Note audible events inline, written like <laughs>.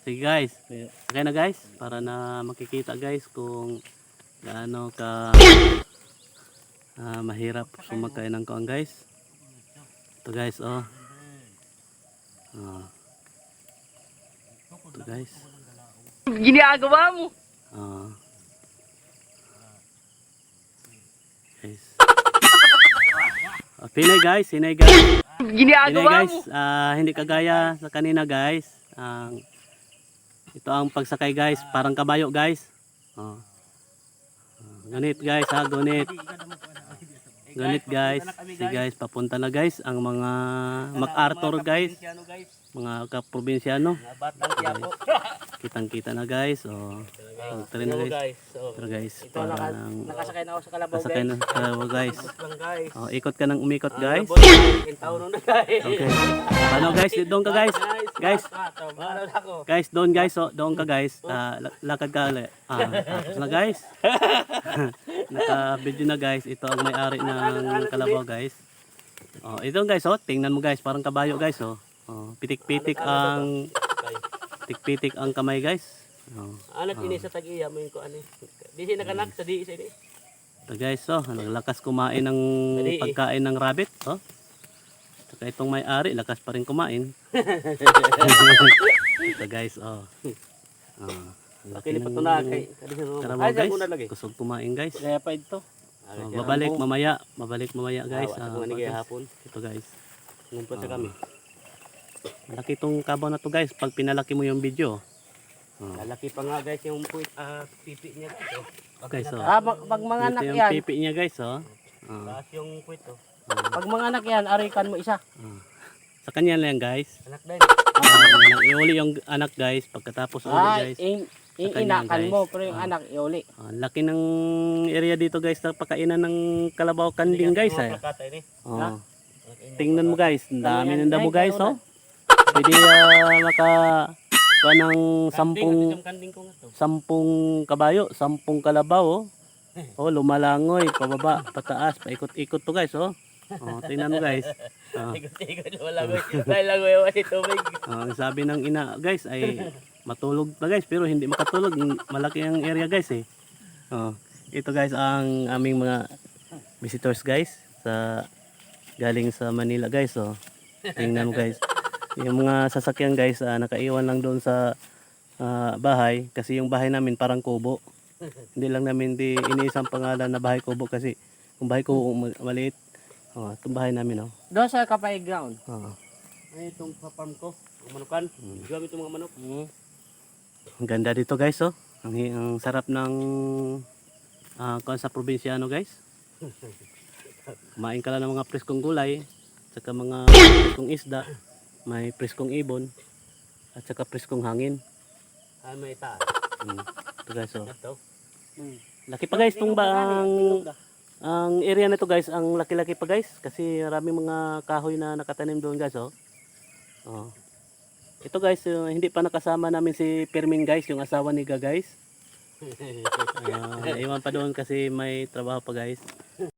Sige guys, okay na guys para na makikita guys kung gaano ka ah, mahirap sumakay ng kuang guys. Ito guys oh. Ah. Ito guys. Ginagawa mo. Ah. Guys. Ah, Pinay guys, hinay guys. Hindi Ginagawa guys, mo. ah, hindi kagaya sa kanina guys. Ang ito ang pagsakay guys, parang kabayo guys. Oh. Gunit guys ha, gunit. Gunit guys. Si guys, papunta na guys ang mga MacArthur guys? Mga kaprobinsyano. Batang Quiapo. Kitang-kita na guys. Oh. Oh, tara na guys. guys. So, Tara guys, ito naka, parang nakasakay na ako sa kalabaw guys. na sa guys. Lang guys. Oh, ikot ka ng umikot guys. Ano, na guys. Okay. Paano guys? Doon ka guys. Guys, Ano na ako? Guys, doon guys, oh, doon ka guys. Ah, la- lakad ka ulit. Ah, tapos na guys. <laughs> Naka-video na guys. Ito ang may-ari ng kalabaw guys. Oh, ito guys, oh, tingnan mo guys, parang kabayo guys, oh. Oh, pitik-pitik ang pitik-pitik ang kamay guys. Oh. Anak ini sa tag-iya mo yun ko ano. Di siya nakanak sa di sa ini. Ito guys, oh, lakas kumain ng pagkain ng rabbit, oh. Saka itong may-ari, lakas pa rin kumain. <laughs> ito guys, oh. Oh, laki Kilipat ng- ko na kay Ay, guys, kusog kumain guys. Kaya pa ito. Oh, babalik mamaya, babalik mamaya guys. Ah, hapon. Ito guys. Ngumpot sa kami. Malaki itong kabaw na to guys. Pag pinalaki mo yung video. Oh. Lalaki pa nga guys yung puwit ah pipi niya guys. Oh. Guys, oh. Ah, pag, pag mga anak yung yan, pipi niya guys, oh. Oh, Taas yung puwit oh. pag mga anak yan, arikan mo isa. oh. Sa kanya lang guys. Anak din. Ah, iuli yung anak guys. Pagkatapos uli Ah, guys. in, in, inakan mo, pero yung Ah. anak, iuli. Oh, laki ng area dito guys na pakainan ng kalabaw kanding guys. Eh. Ini. Oh. Tingnan mo guys, ang dami ng damo guys, oh. Pwede ah, maka kuha ng sampung sampung kabayo, sampung kalabaw, oh. Oh, lumalangoy, pababa, pataas, paikot-ikot to guys, oh. Oh, tingnan mo guys. Oh, Ikot-ikot lang may wala tubig. oh, sabi ng ina, guys, ay matulog pa guys, pero hindi makatulog. Malaki ang area guys, eh. Oh, ito guys ang aming mga visitors guys sa galing sa Manila guys, oh. Tingnan mo guys. Yung mga sasakyan guys, ah, nakaiwan lang doon sa ah, bahay kasi yung bahay namin parang kubo. Hindi lang namin di iniisang pangalan na bahay kubo kasi kung bahay kubo ma- maliit. Oh, itong bahay namin oh. Doon sa kapay ground. Oh. Ay, itong farm ko. Ang manukan. Gamit itong mga manok. Ang ganda dito guys oh. Ang, ang sarap ng kuwan sa probinsyano guys. <laughs> Kumain ka lang ng mga preskong gulay, saka mga preskong isda, may preskong ibon, at saka preskong hangin. Ah, may taas. Mm. Ito guys oh. Ito. Laki pa guys itong bang ang area na to guys, ang laki-laki pa guys kasi maraming mga kahoy na nakatanim doon guys oh. Oh. Ito guys, uh, hindi pa nakasama namin si Permin guys, yung asawa ni Ga guys. <laughs> Uh, iwan pa doon kasi may trabaho pa guys.